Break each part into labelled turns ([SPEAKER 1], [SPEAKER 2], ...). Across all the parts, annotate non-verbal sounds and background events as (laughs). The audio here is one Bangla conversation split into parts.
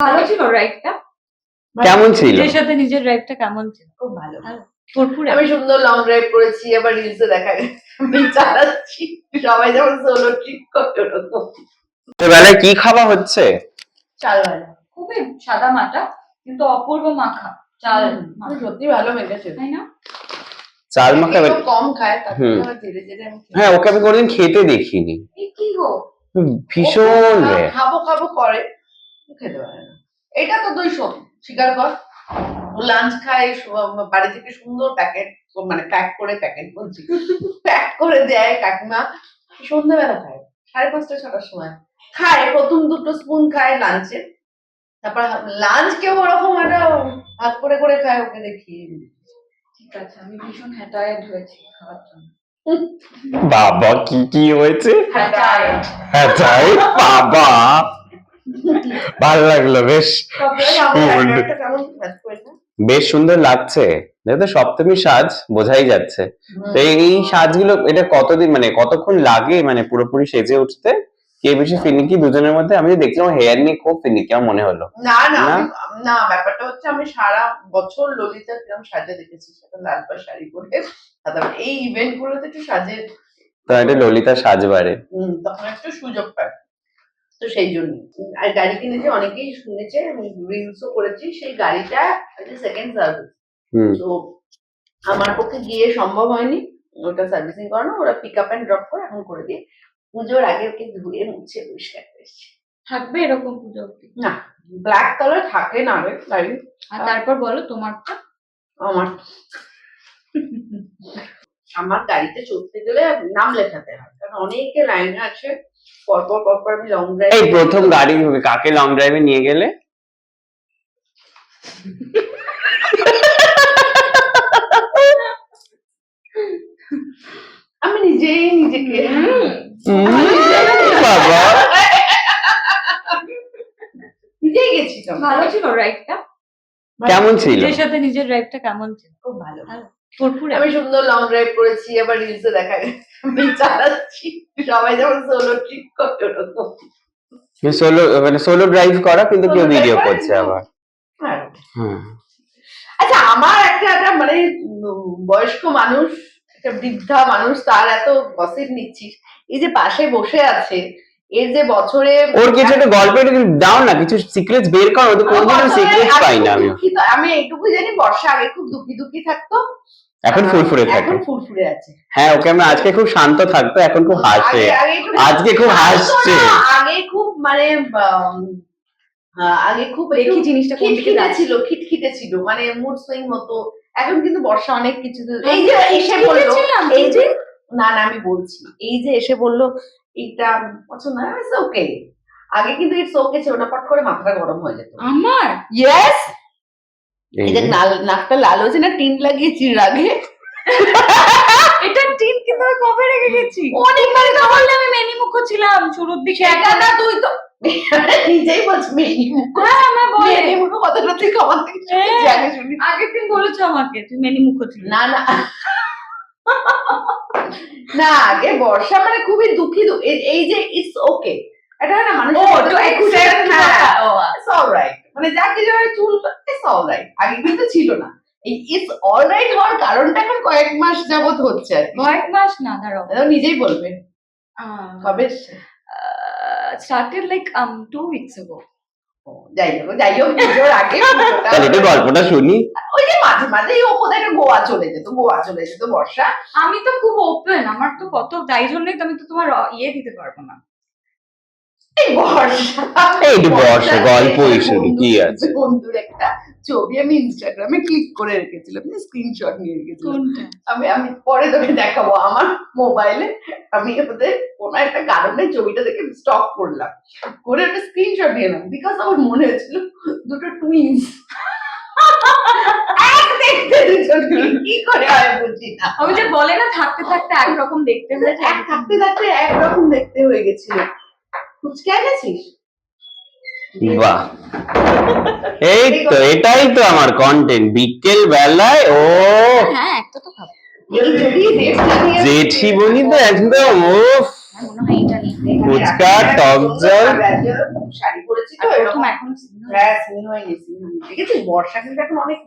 [SPEAKER 1] ভালো ছিল রাইডটা
[SPEAKER 2] কেমন ছিল?
[SPEAKER 1] নিজের সাথে নিজের রাইডটা কেমন ছিল?
[SPEAKER 3] খুব ভালো।
[SPEAKER 1] ফুরফুরে
[SPEAKER 3] আমি সুন্দর লং ড্রাইভ করেছি আবার রিলসে দেখা গেছে আমি চালাচ্ছি। সবাই যেমন সোলো ট্রিপ করে ওরকম।
[SPEAKER 2] বেলায় কি খাওয়া হচ্ছে?
[SPEAKER 3] চাল ভাজা
[SPEAKER 1] খুবই সাদা মাটা কিন্তু অপূর্ব মাখা। চাল।
[SPEAKER 3] সত্যি ভালো মেখেছে
[SPEAKER 1] তাই না?
[SPEAKER 2] চাল মাখা
[SPEAKER 3] একটু কম খায়। ধীরে ধীরে
[SPEAKER 2] হ্যাঁ ওকে আমি কোনোদিন খেতে দেখিনি।
[SPEAKER 1] এ কি গো?
[SPEAKER 2] ভীষণ
[SPEAKER 3] খাব খাব করে খেতে পারে না। এটা তো দুই শোন স্বীকার কর। লাঞ্চ খায় বাড়ি থেকে সুন্দর প্যাকেট মানে প্যাক করে প্যাকেট বলছি। প্যাক করে দেয় কাকিমা। সন্ধ্যাবেলা খায় সাড়ে পাঁচটা ছটার সময়। খায় প্রথম দুটো স্পুন খায় লাঞ্চে তারপর লাঞ্চ কেউ ওরকম একটা ভাগ করে করে খায় ওকে দেখি।
[SPEAKER 1] ঠিক আছে আমি ভীষণ হ্যাটায়ার্ড হয়েছি খাওয়ার জন্য।
[SPEAKER 2] বাবা কি কি হয়েছে?
[SPEAKER 1] হ্যাটায়ার্ড।
[SPEAKER 2] হ্যাঁ বাবা! ভালো লাগল বেশ? বেশ সুন্দর লাগছে। যেহেতু সপ্তমী সাজ বোঝাই যাচ্ছে। তো এই- সাজগুলো এটা কতদিন মানে কতক্ষণ লাগে মানে পুরোপুরি সেজে উঠতে? কে বেশি ফিনিকি দুজনের মধ্যে? আমি দেখলাম হেয়ার নিয়ে খুব ফিনিকি আমার মনে হলো।
[SPEAKER 3] না না
[SPEAKER 2] না?
[SPEAKER 3] ব্যাপারটা হচ্ছে আমি সারা বছর ললিতা কিরম সাজে দেখেছি সেটা লাল শাড়ি পরে। তারপর এই ইভেন্ট গুলোতে একটু সাজে
[SPEAKER 2] তো এটা ললিতা সাজবারে
[SPEAKER 3] তখন একটু সুযোগ পায়। তো সেই জন্য। আর গাড়ি কিনেছে অনেকেই শুনেছে আমি রিলসও করেছি সেই গাড়িটা সেকেন্ড সার্ভিস তো আমার পক্ষে গিয়ে সম্ভব হয়নি ওটা সার্ভিসিং করানো ওরা পিক আপ অ্যান্ড ড্রপ করে এখন করে দিয়ে পুজোর আগে ওকে ধুয়ে মুছে পরিষ্কার করেছি
[SPEAKER 1] থাকবে এরকম পুজো
[SPEAKER 3] না ব্ল্যাক কালার থাকে না রে গাড়ি।
[SPEAKER 1] আর তারপর বলো তোমারটা
[SPEAKER 3] আমার। আমার গাড়িতে চড়তে গেলে নাম লেখাতে হয় কারণ অনেকে লাইন আছে পরপর পরপর আমি লং ড্রাইভ
[SPEAKER 2] এই প্রথম গাড়ি কাকে লং ড্রাইভে নিয়ে গেলে?
[SPEAKER 3] আমি নিজেই নিজেকে।
[SPEAKER 2] বাবা।
[SPEAKER 3] নিজেই গেছি তো।
[SPEAKER 1] ভালো ছিল রাইডটা
[SPEAKER 2] কেমন ছিল?
[SPEAKER 1] নিজের সাথে নিজের রাইডটা কেমন ছিল?
[SPEAKER 3] খুব ভালো।
[SPEAKER 1] ফুরফুরে।
[SPEAKER 3] আমি সুন্দর লং ড্রাইভ করেছি আবার রিলসে দেখা গেছে। চালাচ্ছি। সবাই যেমন সোলো ট্রিপ করে ওরকম
[SPEAKER 2] সোলো মানে সোলো ড্রাইভ করা কিন্তু কেউ ভিডিও করছে আবার।
[SPEAKER 3] হ্যাঁ। আচ্ছা আমার একটা একটা মানে বয়স্ক মানুষ একটা বৃদ্ধা মানুষ তার এত গসিপ নিচ্ছিস এই যে পাশে বসে আছে এর যে বছরে
[SPEAKER 2] ওর কিছু একটা গল্প একটু দাও না কিছু সিক্রেটস বের করো তো কোনদিন সিক্রেটস পাই না আমি।
[SPEAKER 3] আমি এইটুকু জানি বর্ষা আগে খুব দুঃখী দুঃখী থাকতো।
[SPEAKER 2] এখন ফুরফুরে থাকে।
[SPEAKER 3] এখন ফুরফুরে আছে।
[SPEAKER 2] হ্যাঁ ওকে আমরা আজকে খুব শান্ত থাকতো এখন খুব হাসে। আজকে খুব হাসছে।
[SPEAKER 3] আগে খুব মানে আগে খুব
[SPEAKER 1] দেখি জিনিসটা কোন দিকে
[SPEAKER 3] খিটখিটে ছিল খিটখিটে ছিল মানে মুড সুইং হতো এখন কিন্তু বর্ষা অনেক কিছু এই যে এসে বলল এই যে না না আমি বলছি এই যে এসে বলল এইটা পছন্দ না? ইটস ওকে আগে কিন্তু ইটস ওকে ছিল না পট করে মাথাটা গরম হয়ে যেত।
[SPEAKER 1] আমার?
[SPEAKER 3] ইয়েস
[SPEAKER 2] এই
[SPEAKER 3] যে। নাকটা লাল হয়েছে না টিন লাগিয়েছি আগে?
[SPEAKER 1] এটা টিন কিন্তু আমি কবে রেখে গেছি?
[SPEAKER 3] অনেকবার
[SPEAKER 1] তো বললে আমি মেনি মুখ ছিলাম শুরুর দিকে
[SPEAKER 3] সেটা না তুই তো নিজেই বলছি মেয়ে
[SPEAKER 1] হ্যাঁ আমার বলে
[SPEAKER 3] মেয়ে মুখ কথাটা তুই আমার থেকে
[SPEAKER 1] হ্যাঁ।
[SPEAKER 3] আগে শুনি।
[SPEAKER 1] আগের দিন বলেছ আমাকে তুমি মেনি মুখ ছিল
[SPEAKER 3] না না। না আগে বর্ষা মানে খুবই দুঃখী দু- এই- যে ইটস ওকে এটা হয় না মানুষ
[SPEAKER 1] ও, হ্যাঁ,
[SPEAKER 3] অলরাইট মানে যা কিছু চুল ইটস অলরাইট আগে কিন্তু ছিল না। এই ইটস অলরাইট হওয়ার কারণটা এখন কয়েক মাস যাবত হচ্ছে আর
[SPEAKER 1] কয়েক মাস না দাঁড়াও।
[SPEAKER 3] এটা নিজেই বলবে। কবে?
[SPEAKER 1] Started like um two weeks ago
[SPEAKER 3] যাই হোক যাই হোক পুজোর আগে
[SPEAKER 2] তাহলে গল্পটা শুনি।
[SPEAKER 3] ওই যে মাঝে মাঝে ও কোথায় গোয়া চলে যেত গোয়া চলে যেত বর্ষা।
[SPEAKER 1] আমি তো খুব ওপেন আমার তো কত তাই জন্যই তো আমি তো তোমার ইয়ে দিতে পারব না।
[SPEAKER 3] বর্ষা
[SPEAKER 2] কি আছে?
[SPEAKER 3] বন্ধুর একটা ছবি আমি ইনস্টাগ্রামে ক্লিক করে রেখেছিলাম স্ক্রিনশট নিয়ে রেখেছিলাম। আমি আমি পরে তোকে দেখাবো আমার মোবাইলে আমি ওদের কোনো একটা কারণে ছবিটা দেখে স্টক করলাম। করে একটা স্ক্রিনশট নিয়ে বিকজ আমার মনে হয়েছিল দুটো টুইন্স কি করে হয় বুঝি না।
[SPEAKER 1] আমি যে বলে না থাকতে থাকতে একরকম দেখতে হয়েছে
[SPEAKER 3] এক থাকতে থাকতে একরকম দেখতে হয়ে গেছিল। গেছিস
[SPEAKER 2] বাহ। এই তো এটাই তো আমার কন্টেন্ট বিকেল বেলায় ও।
[SPEAKER 1] হ্যাঁ একটা তো খাব।
[SPEAKER 2] জেঠি বনি তো একদম ও
[SPEAKER 1] আমার মনে হয় এটা নিই
[SPEAKER 2] ফুচকা, টক জল।
[SPEAKER 3] শাড়ি পরেছি তো এরকম
[SPEAKER 1] এখন
[SPEAKER 3] হ্যাঁ বর্ষা কিন্তু এখন অনেক?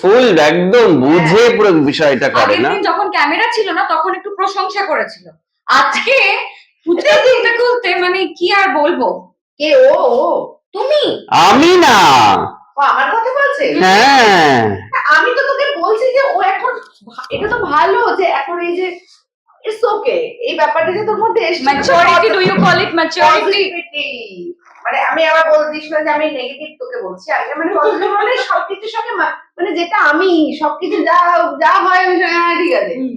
[SPEAKER 2] ফুল একদম বুঝে পুরো বিষয়টা করে না?
[SPEAKER 1] যখন ক্যামেরা ছিল না তখন একটু প্রশংসা করেছিল। আজকে ফুচকা খুলতে খুলতে মানে কি আর বলব?
[SPEAKER 3] কে? ও ও
[SPEAKER 1] তুমি?
[SPEAKER 2] আমি না।
[SPEAKER 3] ও আমার কথা বলছে?
[SPEAKER 2] হ্যাঁ।
[SPEAKER 3] আমি তো তোকে বলছি যে ও এখন এটা তো ভালো যে এখন এই যে ইটস ওকে এই ব্যাপারটা যে তোর মধ্যে এসছে
[SPEAKER 1] maturity do you call it
[SPEAKER 3] maturity মানে আমি আবার বলছিস না যে আমি নেগেটিভ তোকে বলছি আগে মানে পজিটিভ মানে সবকিছুর সঙ্গে মা- মানে যেটা আমি সবকিছু যা যা হয় হ্যাঁ ঠিক আছে
[SPEAKER 1] হুম।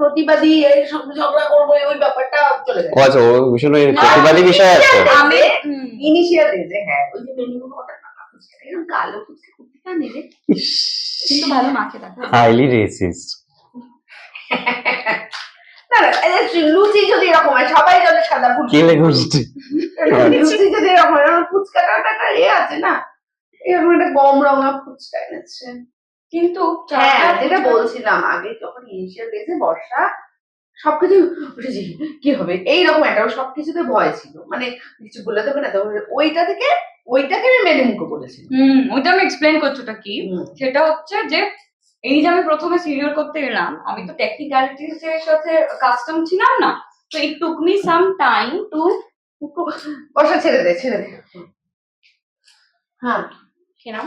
[SPEAKER 3] প্রতিবাদী সব ঝগড়া করব ওই ব্যাপারটা চলে যায়।
[SPEAKER 2] আচ্ছা ও ভীষণ প্রতিবাদী বিষয় আছে?
[SPEAKER 1] আমি হুম।
[SPEAKER 3] ইনিশিয়াল হ্যাঁ ওই যে মেনু ওটা ফুচকা এরকম কালো ফুচকা করতে কানে
[SPEAKER 1] কিন্তু ভালো মাকে দেখো
[SPEAKER 2] হাইলি রেসিস্ট
[SPEAKER 3] না না লুচি যদি এরকম হয় সবাই যদি সাদা ফুচকা
[SPEAKER 2] কেলে গোষ্ঠী
[SPEAKER 3] লুচি? যদি এরকম হয় আমার ফুচকাটা একটা এ আছে না? এরকম একটা গম রঙা ফুচকা এনেছে।
[SPEAKER 1] কিন্তু
[SPEAKER 3] হ্যাঁ যেটা বলছিলাম আগে যখন ইনিশিয়াল ডেজে বর্ষা সবকিছু কি হবে? এইরকম একটা সবকিছুতে ভয় ছিল। মানে কিছু বলে দেবে না তো ওইটা থেকে ওইটাকে আমি মেনে মুখে বলেছি
[SPEAKER 1] হুম ওইটা আমি এক্সপ্লেন করছি ওটা কি? সেটা হচ্ছে যে এই যে আমি প্রথমে সিরিয়াল করতে গেলাম আমি তো টেকনিক্যালিটিস এর সাথে কাস্টম ছিলাম না তো it took me some time to
[SPEAKER 3] Barsha ছেড়ে দে ছেড়ে দে। হ্যাঁ।
[SPEAKER 1] কেনাম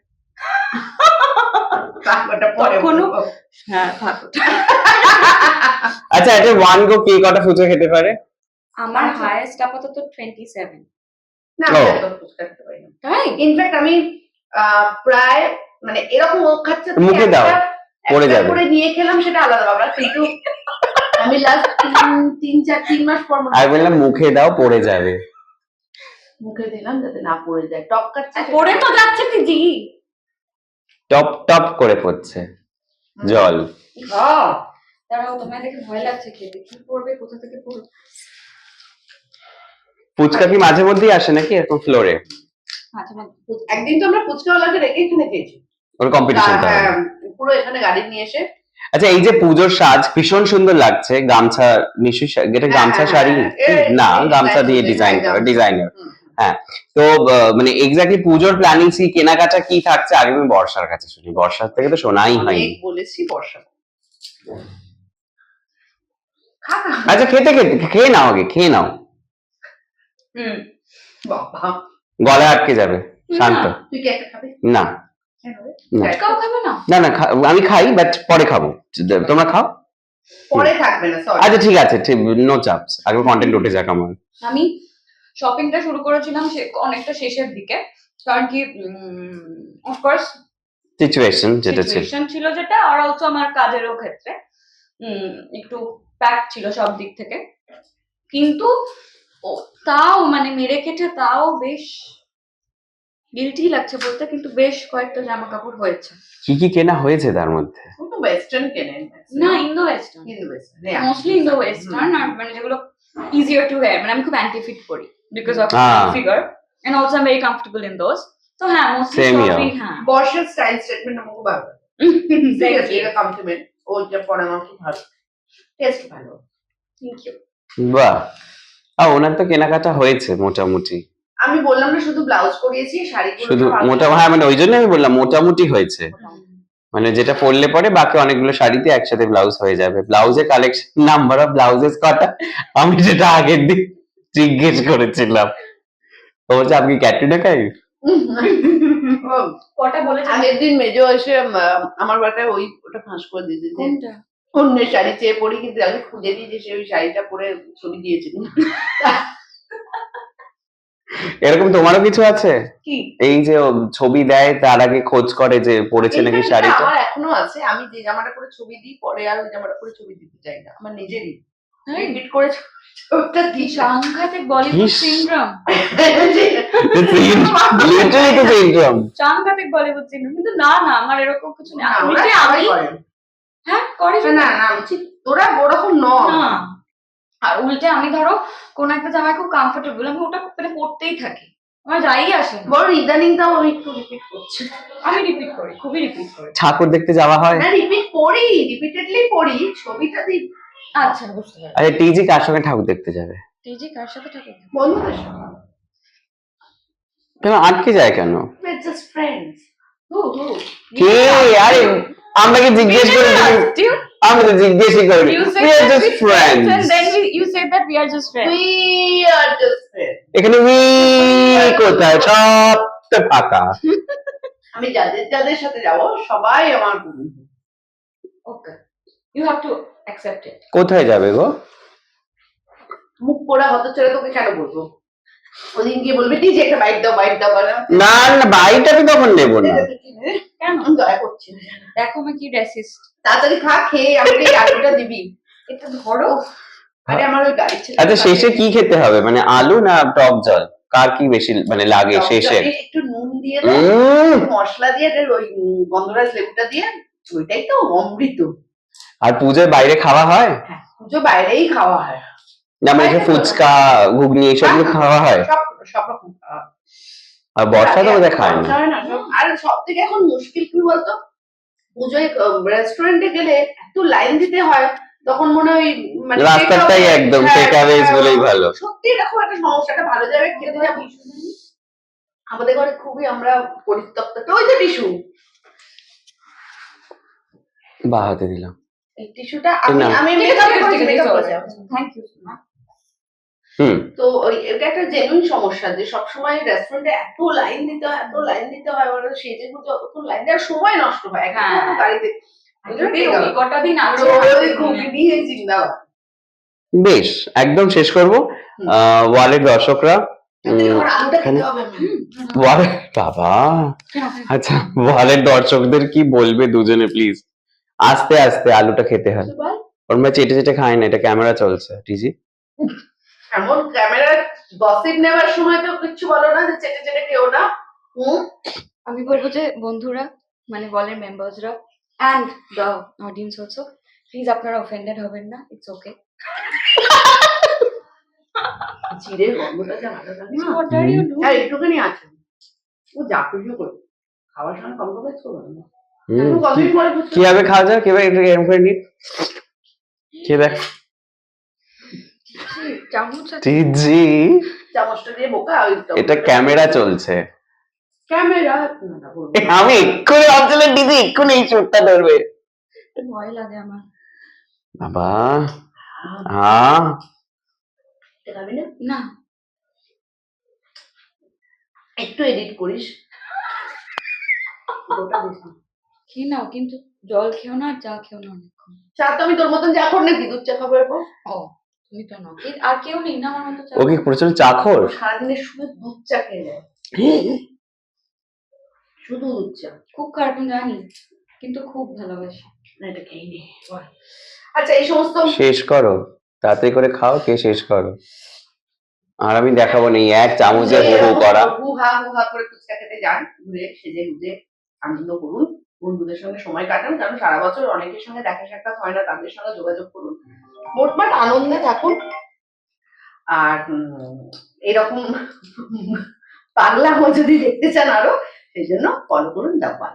[SPEAKER 3] পরে।
[SPEAKER 1] হ্যাঁ থাকো।
[SPEAKER 2] আচ্ছা এটা ওয়ান গো কে কটা ফুচকা খেতে পারে?
[SPEAKER 1] আমার। হায়েস্ট আপাতত টোয়েন্টি সেভেন
[SPEAKER 3] না পারি
[SPEAKER 1] তাই?
[SPEAKER 3] ইনফ্যাক্ট আমি প্রায় মানে এরকম ও খাচ্ছে
[SPEAKER 2] মুখে দাও, পড়ে যাবে।
[SPEAKER 3] করে নিয়ে খেলাম সেটা আলাদা ব্যাপার কিন্তু আমি লাস্ট তিন চার তিন মাস পর
[SPEAKER 2] আমি বললাম মুখে দাও পড়ে যাবে।
[SPEAKER 3] মুখে দিলাম যাতে না পড়ে যায়। টক কাটছে
[SPEAKER 1] পড়ে তো যাচ্ছে দিদি।
[SPEAKER 2] টপ টপ করে পড়ছে। জল।
[SPEAKER 1] পড়বে?
[SPEAKER 2] ফুচকা কি মাঝে মধ্যেই আসে নাকি এরকম ফ্লোরে?
[SPEAKER 1] মানে
[SPEAKER 3] একদিন তো আমরা ফুচকাওয়ালাকে রেখে এখানে খেয়েছি।
[SPEAKER 2] ওর কম্পিটিশন
[SPEAKER 3] হ্যাঁ, পুরো এখানে গাড়ি নিয়ে এসে।
[SPEAKER 2] আচ্ছা এই যে পুজোর সাজ ভীষণ সুন্দর লাগছে। গামছা নিশ্চয়ই এটা
[SPEAKER 3] হ্যাঁ,
[SPEAKER 2] গামছা
[SPEAKER 3] হ্যাঁ,
[SPEAKER 2] শাড়ি? না গামছা দিয়ে ডিজাইন করা ডিজাইনার
[SPEAKER 3] হুম।
[SPEAKER 2] তো মানে এক্স্যাক্টলি পুজোর প্ল্যানিং কি কেনাকাটা কি থাকছে আগে আমি বর্ষার কাছে শুনি। বর্ষার থেকে তো শোনাই হয়নি।
[SPEAKER 3] বলেছি বর্ষা।
[SPEAKER 2] আচ্ছা খেতে খেতে খেয়ে নাও আগে খেয়ে নাও। গলায় আটকে যাবে শান্ত। না। না।
[SPEAKER 1] না?
[SPEAKER 2] আমি খাই বাট পরে খাব। তোমরা খাও?
[SPEAKER 3] পরে থাকবে না
[SPEAKER 2] আচ্ছা ঠিক আছে নো চাপস আগে কন্টেন্ট উঠে যাক আমার।
[SPEAKER 1] আমি শপিংটা শুরু করেছিলাম সে অনেকটা শেষের দিকে। কারণ কি অফকোর্স
[SPEAKER 2] সিচুয়েশন যেটা ছিল।
[SPEAKER 1] সিচুয়েশন ছিল যেটা আর অলসো আমার কাজেরও ক্ষেত্রে উম, একটু প্যাক ছিল সব দিক থেকে। কিন্তু তাও মানে মেরে কেটে তাও বেশ গিলটি লাগছে বলতে কিন্তু বেশ কয়েকটা জামা কাপড় হয়েছে।
[SPEAKER 2] কি কি কেনা হয়েছে তার মধ্যে?
[SPEAKER 3] ওয়েস্টার্ন কেনেন
[SPEAKER 1] না Indo western
[SPEAKER 3] Indo western
[SPEAKER 1] mostly Indo western আর মানে যেগুলো ইজিয়ার টু ওয়্যার মানে আমি খুব অ্যান্টি ফিট করি because of
[SPEAKER 2] Ah.
[SPEAKER 1] Figure and also I very comfortable in those তো হ্যাঁ মোস্টলি
[SPEAKER 2] Same here.
[SPEAKER 1] সবই হ্যাঁ
[SPEAKER 3] বর্ষার স্টাইল স্টেটমেন্ট আমাকে ভালো
[SPEAKER 1] you.
[SPEAKER 3] এটা কমপ্লিমেন্ট ও যা আমার খুব ভালো টেস্ট ভালো
[SPEAKER 1] Thank you.
[SPEAKER 2] বাহ। আর ওনার তো কেনাকাটা হয়েছে মোটামুটি।
[SPEAKER 3] আমি বললাম না শুধু ব্লাউজ করিয়েছি শাড়িগুলো
[SPEAKER 2] শুধু মোটা হ্যাঁ মানে ওই জন্য আমি বললাম মোটামুটি হয়েছে। মানে যেটা পরলে পরে বাকি অনেকগুলো শাড়িতে একসাথে ব্লাউজ হয়ে যাবে। ব্লাউজের কালেকশন নাম্বার অফ ব্লাউজেস কটা? আমি যেটা আগের দিন জিজ্ঞেস করেছিলাম। তো বলছে আপনি ক্যাটরিনা কাইফ?
[SPEAKER 3] ও, (laughs)
[SPEAKER 1] কটা বলেছে?
[SPEAKER 3] আগের দিন মেজো এসে আমার বাটায় ওই ওটা ফাঁস করে দিয়েছে
[SPEAKER 1] কোনটা?
[SPEAKER 3] অন্যের শাড়ি চেয়ে পড়ি কিন্তু আগে খুঁজে যে সে ওই শাড়িটা পরে ছবি দিয়েছিল
[SPEAKER 2] এরকম তোমারও কিছু আছে?
[SPEAKER 1] কি?
[SPEAKER 2] এই যে ছবি দেয় তার আগে খোঁজ করে যে পড়েছে নাকি শাড়িটা?
[SPEAKER 3] আমার এখনও আছে আমি যে জামাটা করে ছবি দিই পরে আর ওই জামাটা করে ছবি দিতে চাই না আমার নিজেরই। রিপিট করে ছবিটা দিই
[SPEAKER 1] সাংঘাতিক বলিউড
[SPEAKER 2] ইস। লিটারালি তো সিনড্রোম
[SPEAKER 1] সাংঘাতিক বলিউড সিন্ড্রোম কিন্তু না না আমার এরকম কিছু নেই। আমি যে আমি হ্যাঁ করে
[SPEAKER 3] না, না না তোরা ওরকম ন।
[SPEAKER 1] আর উল্টে আমি ধরো কোন একটা জামায় খুব কমফোর্টেবল আমি ওটা মানে পড়তেই থাকি। আমার যাই আসে
[SPEAKER 3] বড় ইদানিং তাও আমি একটু রিপিট করছি।
[SPEAKER 1] আমি রিপিট করি খুবই রিপিট করি।
[SPEAKER 2] ঠাকুর দেখতে যাওয়া হয়।
[SPEAKER 3] না রিপিট করি রিপিটেডলি করি ছবিটা দিই
[SPEAKER 1] আচ্ছা বুঝতে পারছি।
[SPEAKER 2] আরে টিজি কার সঙ্গে ঠাকুর দেখতে যাবে?
[SPEAKER 1] টিজি কার সাথে ঠাকুর
[SPEAKER 3] বন্ধুদের সঙ্গে
[SPEAKER 2] কেন আটকে যায় কেন?
[SPEAKER 3] জাস্ট ফ্রেন্ডস
[SPEAKER 1] হু হু
[SPEAKER 2] কে? আরে জিজ্ঞেস করে তুমি আমি তো We are
[SPEAKER 1] that
[SPEAKER 2] just
[SPEAKER 1] we
[SPEAKER 2] friends.
[SPEAKER 1] and then we, you said that we are just friends.
[SPEAKER 3] We are just friends
[SPEAKER 2] এখানে উই কোথায়? সব তো ফাঁকা।
[SPEAKER 3] আমি যাদের যাদের সাথে যাব সবাই আমার বন্ধু।
[SPEAKER 1] Okay. You have to
[SPEAKER 2] কোথায় যাবে গো?
[SPEAKER 3] মুখ পোড়া হত ছেড়ে তোকে কেন বলব? ওদিন গিয়ে বলবি ঠিক একটা বাইক দাও বাইক দাও
[SPEAKER 2] না না বাইটা আমি তখন নেব না।
[SPEAKER 1] কেন?
[SPEAKER 3] দয়া করছি।
[SPEAKER 1] দেখো আমি কি রেসিস্ট
[SPEAKER 3] তাড়াতাড়ি খা খেয়ে আমাকে এই আলুটা দিবি।
[SPEAKER 1] এটা ধরো।
[SPEAKER 3] আরে আমার ওই গাড়ি ছিল।
[SPEAKER 2] আচ্ছা শেষে কি খেতে হবে? মানে আলু না টক জল? কার কি বেশি মানে লাগে শেষে?
[SPEAKER 3] একটু নুন দিয়ে মশলা দিয়ে ওই গন্ধরাজ লেবুটা দিয়ে ওইটাই তো অমৃত।
[SPEAKER 2] আর পুজোর বাইরে খাওয়া হয়?
[SPEAKER 3] হ্যাঁ পুজো বাইরেই খাওয়া হয়।
[SPEAKER 2] না মানে এই ফুচকা ঘুগনি এসবগুলো
[SPEAKER 3] হ্যাঁ,
[SPEAKER 2] খাওয়া হয়?
[SPEAKER 3] সব সব রকম।
[SPEAKER 2] আর বর্ষা তো বোধহয় খায় না।
[SPEAKER 3] আর সব থেকে এখন মুশকিল কি বলতো? পুজোয় রেস্টুরেন্টে গেলে এত লাইন দিতে হয় তখন মনে হয় মানে
[SPEAKER 2] রাস্তাটাই একদম take
[SPEAKER 3] হ্যাঁ,
[SPEAKER 2] বলেই ভালো।
[SPEAKER 3] সত্যি এরকম একটা সমস্যাটা ভালো যাবে খেতে যাব আমাদের ঘরে খুবই আমরা পরিত্যক্ত। ওই যে টিস্যু
[SPEAKER 2] বাহাতে দিলাম।
[SPEAKER 3] এই টিস্যুটা আমি আমি মেকআপ
[SPEAKER 1] থ্যাংক ইউ
[SPEAKER 3] তো ওই এটা একটা জেনুইন সমস্যা যে সবসময় রেস্টুরেন্টে এত লাইন দিতে হয় এত লাইন দিতে হয় মানে গুজে অতক্ষণ লাইন দেওয়ার সময় নষ্ট হয়।
[SPEAKER 1] হ্যাঁ।
[SPEAKER 3] গাড়িতে
[SPEAKER 1] কটা দিন
[SPEAKER 2] বেশ একদম শেষ করব। ওয়ালের দর্শকরা বাবা! আচ্ছা ওয়ালের দর্শকদের কি বলবে দুজনে প্লিজ আস্তে আস্তে আলুটা খেতে হয়। ওর মা চেটে চেটে খায় না এটা ক্যামেরা চলছে টিজি।
[SPEAKER 3] এমন ক্যামেরার গসিপ নেবার সময় তো কিচ্ছু বলো না যে চেটে চেটে কেউ না। হুম?
[SPEAKER 1] আমি বলব যে বন্ধুরা মানে বলের মেম্বার্সরা and the audience also please আপনারা অফেন্ডেড হবেন না ইটস ওকে
[SPEAKER 3] জিরের গন্ধটা যা না।
[SPEAKER 1] আর
[SPEAKER 3] একটুখানি আছে। ও যা খুশি করে খাওয়ার সময় কম্প্রোমাইজ করবে না
[SPEAKER 2] কীভাবে খাওয়া যায় কীভাবে একটু এরম করে নি খেয়ে দেখ। টিজি এটা ক্যামেরা চলছে।
[SPEAKER 3] ক্যামেরা।
[SPEAKER 2] আমি এক্ষুনি ভাবছিলাম দিদি এক্ষুনি এই চোটটা ধরবে।
[SPEAKER 1] ভয় লাগে আমার।
[SPEAKER 2] বাবা। হ্যাঁ।
[SPEAKER 3] না?
[SPEAKER 1] না।
[SPEAKER 3] একটু এডিট করিস। (laughs)
[SPEAKER 1] খেয়ে নাও কিন্তু জল খেও না আর চা খেও না অনেকক্ষণ।
[SPEAKER 3] চা তো আমি তোর মতন চা কর নাকি? দুধ চা খাব এরপর?
[SPEAKER 1] ও তুমি তো নাও। আর কেউ নেই না আমার মতো চা
[SPEAKER 2] ও কি প্রচণ্ড চাখর
[SPEAKER 3] সারাদিনে শুধু দুধ চা খেয়ে যায় শুধু দুধ চা।
[SPEAKER 1] খুব জানি কিন্তু খুব ভালোবাসি।
[SPEAKER 3] না এটা খেয়ে নে। আচ্ছা এই সমস্ত
[SPEAKER 2] শেষ করো। তাড়াতাড়ি করে খাও কে শেষ করো। আর আমি দেখাবো না এই এক চামচে হু হু করা।
[SPEAKER 3] হু হা হু হা করে ফুচকা খেতে যান ঘুরে সেজে গুজে আনন্দ করুন বন্ধুদের সঙ্গে সময় কাটান, কারণ সারা বছর অনেকের সঙ্গে দেখা সাক্ষাৎ হয় না, তাদের সঙ্গে যোগাযোগ করুন। মোটমাট আনন্দে থাকুন। আর এরকম পাগলামো যদি দেখতে চান আরও, সেই জন্য কল করুন দাব্বা